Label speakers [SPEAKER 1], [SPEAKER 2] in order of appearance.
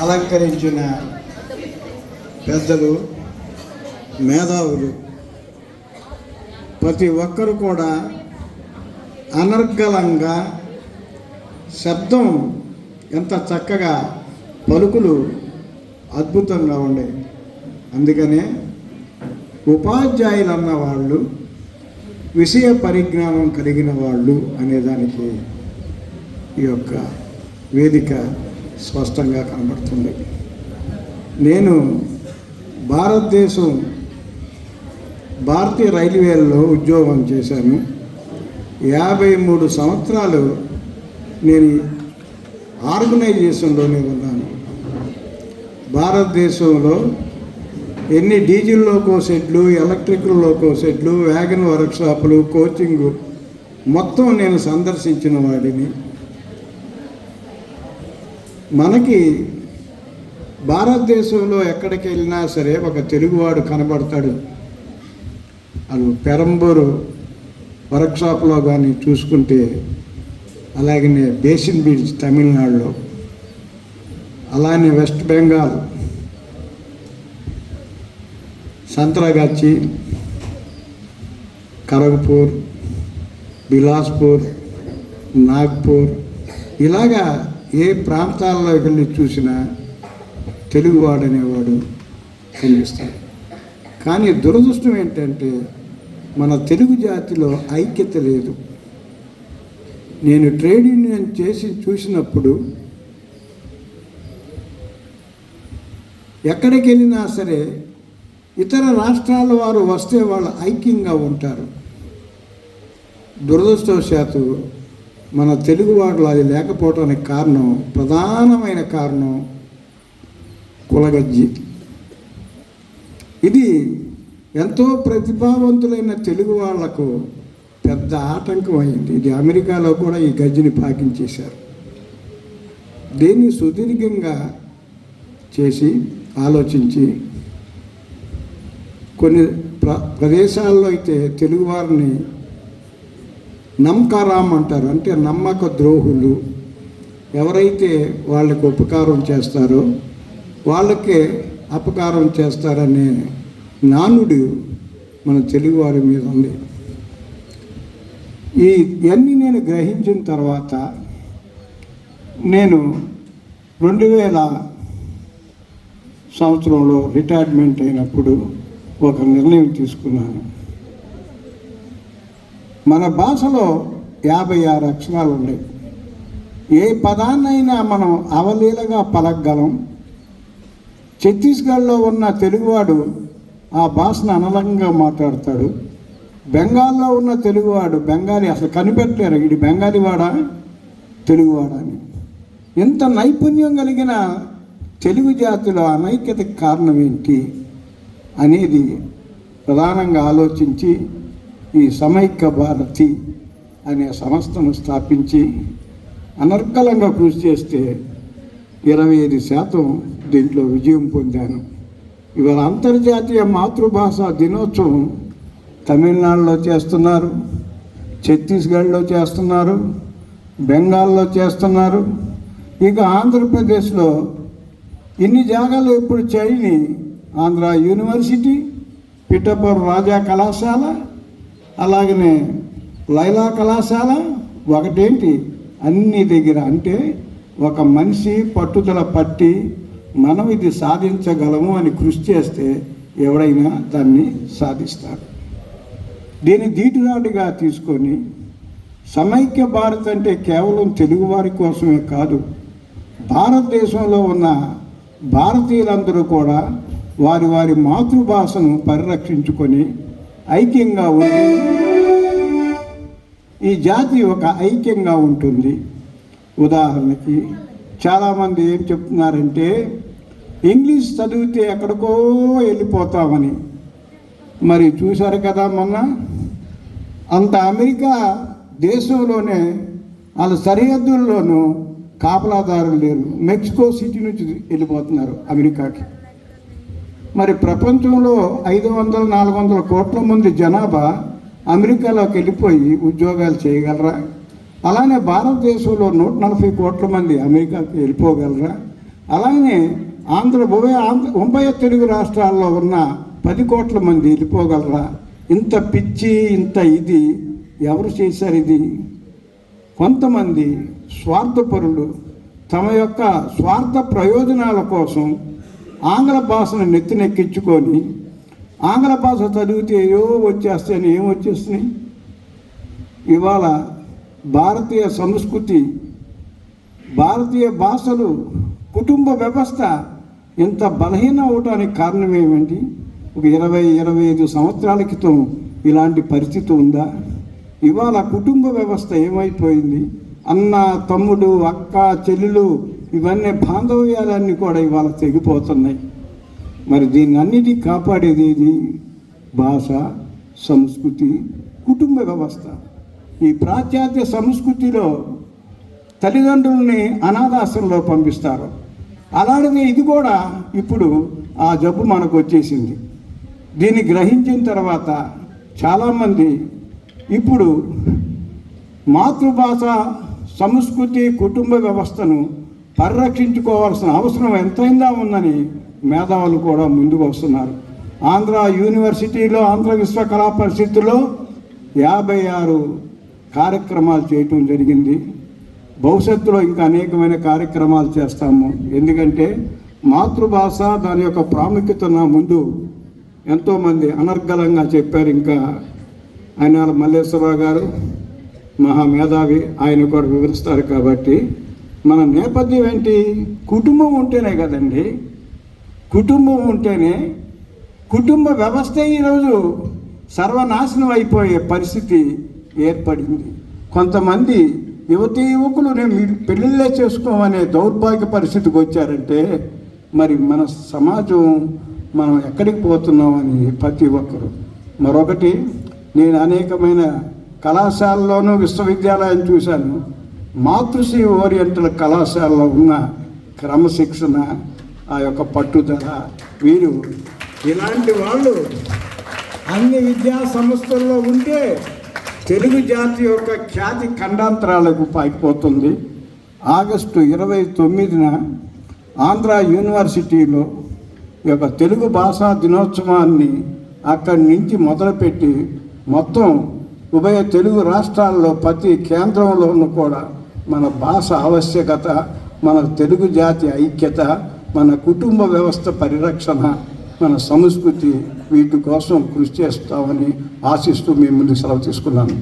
[SPEAKER 1] అలంకరించిన పెద్దలు మేధావులు ప్రతి ఒక్కరు కూడా అనర్గళంగా శబ్దం ఎంత చక్కగా పలుకులు అద్భుతంగా ఉండేవి. అందుకనే ఉపాధ్యాయులు అన్న వాళ్ళు విషయ పరిజ్ఞానం కలిగిన వాళ్ళు అనేదానికి ఈ యొక్క వేదిక స్పష్టంగా కనబడుతుంది. నేను భారతదేశం భారతీయ రైల్వేల్లో ఉద్యోగం చేశాను. యాభై మూడు సంవత్సరాలు నేను ఆర్గనైజేషన్లోనే ఉన్నాను. భారతదేశంలో ఎన్ని డీజిల్ లోకో సెట్లు ఎలక్ట్రికల్ లోకో సెట్లు వ్యాగన్ వర్క్షాపులు కోచింగ్ మొత్తం నేను సందర్శించిన వాడిని. మనకి భారతదేశంలో ఎక్కడికి వెళ్ళినా సరే ఒక తెలుగువాడు కనబడతాడు. అను పెరంబూరు వర్క్షాప్లో కానీ చూసుకుంటే అలాగనే బేసిన్ బీచ్ తమిళనాడులో అలానే వెస్ట్ బెంగాల్ సంత్రాగాచి కరగ్పూర్ బిలాస్పూర్ నాగ్పూర్ ఇలాగా ఏ ప్రాంతాల్లో వెళ్ళి చూసినా తెలుగువాడనేవాడు కనిపిస్తాడు. కానీ దురదృష్టం ఏంటంటే మన తెలుగు జాతిలో ఐక్యత లేదు. నేను ట్రేడ్ యూనియన్ చేసి చూసినప్పుడు ఎక్కడికి వెళ్ళినా సరే ఇతర రాష్ట్రాల వారు వస్తే వాళ్ళు ఐక్యంగా ఉంటారు. దురదృష్టవశాత్తు మన తెలుగు అది లేకపోవటానికి కారణం ప్రధానమైన కారణం కులగజ్జి. ఇది ఎంతో ప్రతిభావంతులైన తెలుగు వాళ్ళకు పెద్ద ఆటంకం అయింది. ఇది అమెరికాలో కూడా ఈ గజ్జిని పాకించేశారు. దీన్ని సుదీర్ఘంగా చేసి ఆలోచించి కొన్ని ప్ర ప్రదేశాల్లో అయితే తెలుగువారిని నమ్మకారాం అంటారు. అంటే నమ్మక ద్రోహులు. ఎవరైతే వాళ్ళకి ఉపకారం చేస్తారో వాళ్ళకే అపకారం చేస్తారనే నానుడు మన తెలుగువారి మీద ఉంది. ఈ ఇవన్నీ నేను గ్రహించిన తర్వాత నేను రెండు వేల సంవత్సరంలో రిటైర్మెంట్ అయినప్పుడు ఒక నిర్ణయం తీసుకున్నాను. మన భాషలో యాభై ఆరు అక్షరాలు ఉన్నాయి ఏ పదాన్నైనా మనం అవలీలగా పలకగలం. ఛత్తీస్గఢ్లో ఉన్న తెలుగువాడు ఆ భాషను అనలంగా మాట్లాడతాడు. బెంగాల్లో ఉన్న తెలుగువాడు బెంగాలీ అసలు కనిపెట్టలేరు. ఇది బెంగాలీ వాడా తెలుగువాడా? అని. ఇంత నైపుణ్యం కలిగిన తెలుగు జాతిలో అనైక్యతకి కారణం ఏంటి అనేది ప్రధానంగా ఆలోచించి ఈ సమైక్య భారతి అనే సంస్థను స్థాపించి అనర్గళంగా కృషి చేస్తే ఇరవై ఐదు శాతం దీంట్లో విజయం పొందాను. ఇవాళ అంతర్జాతీయ మాతృభాష దినోత్సవం తమిళనాడులో చేస్తున్నారు ఛత్తీస్గఢ్లో చేస్తున్నారు బెంగాల్లో చేస్తున్నారు. ఇక ఆంధ్రప్రదేశ్లో ఇన్ని జాగాలు ఇప్పుడు చేయని ఆంధ్ర యూనివర్సిటీ పిఠాపురం రాజా కళాశాల అలాగనే లైలా కళాశాల ఒకటేంటి? అన్ని దగ్గర అంటే ఒక మనిషి పట్టుదల పట్టి మనం ఇది సాధించగలము అని కృషి చేస్తే ఎవడైనా దాన్ని సాధిస్తారు దీన్ని దీటునాటిగా తీసుకొని సమైక్య భారత్ అంటే కేవలం తెలుగువారి కోసమే కాదు భారతదేశంలో ఉన్న భారతీయులందరూ కూడా వారి వారి మాతృభాషను పరిరక్షించుకొని ఐక్యంగా ఉంది. ఈ జాతి ఒక ఐక్యంగా ఉంటుంది. ఉదాహరణకి చాలామంది ఏం చెప్తున్నారంటే ఇంగ్లీష్ చదివితే ఎక్కడికో వెళ్ళిపోతామని. మరి చూశారు కదా మొన్న? అంత అమెరికా దేశంలోనే వాళ్ళ సరిహద్దుల్లోనూ కాపలాదారులు లేరు. మెక్సికో సిటీ నుంచి వెళ్ళిపోతున్నారు అమెరికాకి. మరి ప్రపంచంలో ఐదు వందల నాలుగు వందల కోట్ల మంది జనాభా అమెరికాలోకి వెళ్ళిపోయి ఉద్యోగాలు చేయగలరా? అలానే భారతదేశంలో నూట నలభై కోట్ల మంది అమెరికాకి వెళ్ళిపోగలరా? అలానే ఆంధ్ర ఉభయ ఆంధ్ర ఉభయ తెలుగు రాష్ట్రాల్లో ఉన్న పది కోట్ల మంది వెళ్ళిపోగలరా? ఇంత పిచ్చి ఇంత ఇది ఎవరు చేశారు ఇది? కొంతమంది స్వార్థపరులు తమ యొక్క స్వార్థ ప్రయోజనాల కోసం ఆంగ్ల భాషను నెత్తినెక్కించుకొని ఆంగ్ల భాష చదివితే ఏవో వచ్చేస్తాయని ఏం వచ్చేస్తున్నాయి? ఇవాళ భారతీయ సంస్కృతి భారతీయ భాషలు కుటుంబ వ్యవస్థ ఇంత బలహీనం అవటానికి కారణం ఏమిటి? ఒక ఇరవై ఇరవై ఐదు సంవత్సరాల క్రితం ఇలాంటి పరిస్థితి ఉందా? ఇవాళ కుటుంబ వ్యవస్థ ఏమైపోయింది? అన్న తమ్ముడు అక్క చెల్లెలు ఇవన్నీ బాంధవ్యాలన్నీ కూడా ఇవాళ తెగిపోతున్నాయి. మరి దీన్ని అన్నిటి కాపాడేది ఏది? భాష సంస్కృతి కుటుంబ వ్యవస్థ. ఈ ప్రాచాత్య సంస్కృతిలో తల్లిదండ్రుల్ని అనాథాశ్రమంలో పంపిస్తారు. అలాంటిది ఇది కూడా ఇప్పుడు ఆ జబ్బు మనకు వచ్చేసింది దీన్ని గ్రహించిన తర్వాత చాలామంది ఇప్పుడు మాతృభాష సంస్కృతి కుటుంబ వ్యవస్థను పరిరక్షించుకోవాల్సిన అవసరం ఎంతైందా ఉందని మేధావులు కూడా ముందుకు వస్తున్నారు. ఆంధ్ర యూనివర్సిటీలో ఆంధ్ర విశ్వకళా పరిషత్తులో యాభై ఆరు కార్యక్రమాలు చేయటం జరిగింది. భవిష్యత్తులో ఇంకా అనేకమైన కార్యక్రమాలు చేస్తాము. ఎందుకంటే మాతృభాష దాని యొక్క ప్రాముఖ్యత నా ముందు ఎంతోమంది అనర్గళంగా చెప్పారు. ఇంకా ఆయన మల్లేశ్వరరావు గారు మహా మేధావి ఆయన కూడా వివరిస్తారు కాబట్టి మన నేపథ్యం ఏంటి? కుటుంబం ఉంటేనే కదండి. కుటుంబం ఉంటేనే కుటుంబ వ్యవస్థ ఈరోజు సర్వనాశనం అయిపోయే పరిస్థితి ఏర్పడింది. కొంతమంది యువతీ యువకులు నేను పెళ్ళిళ్ళే చేసుకోమనే దౌర్భాగ్య పరిస్థితికి వచ్చారంటే మరి మన సమాజం మనం ఎక్కడికి పోతున్నామని ప్రతి ఒక్కరు. మరొకటి నేను అనేకమైన కళాశాలలోనూ విశ్వవిద్యాలయం చూశాను. మాతృశ్రీ ఓరియంటల్ కళాశాలలో ఉన్న క్రమశిక్షణ ఆ యొక్క పట్టుదల వీరు ఇలాంటి వాళ్ళు అన్ని విద్యా సంస్థల్లో ఉంటే తెలుగు జాతి యొక్క ఖ్యాతి ఖండాంతరాలకు పాకిపోతుంది. ఆగస్టు ఇరవై తొమ్మిదిన ఆంధ్ర యూనివర్సిటీలో ఈ యొక్క తెలుగు భాషా దినోత్సవాన్ని అక్కడి నుంచి మొదలుపెట్టి మొత్తం ఉభయ తెలుగు రాష్ట్రాల్లో ప్రతి కేంద్రంలోనూ కూడా మన భాష ఆవశ్యకత మన తెలుగు జాతి ఐక్యత మన కుటుంబ వ్యవస్థ పరిరక్షణ మన సంస్కృతి వీటి కోసం కృషి చేస్తామని ఆశిస్తూ మీ ముందు సెలవు తీసుకున్నాను.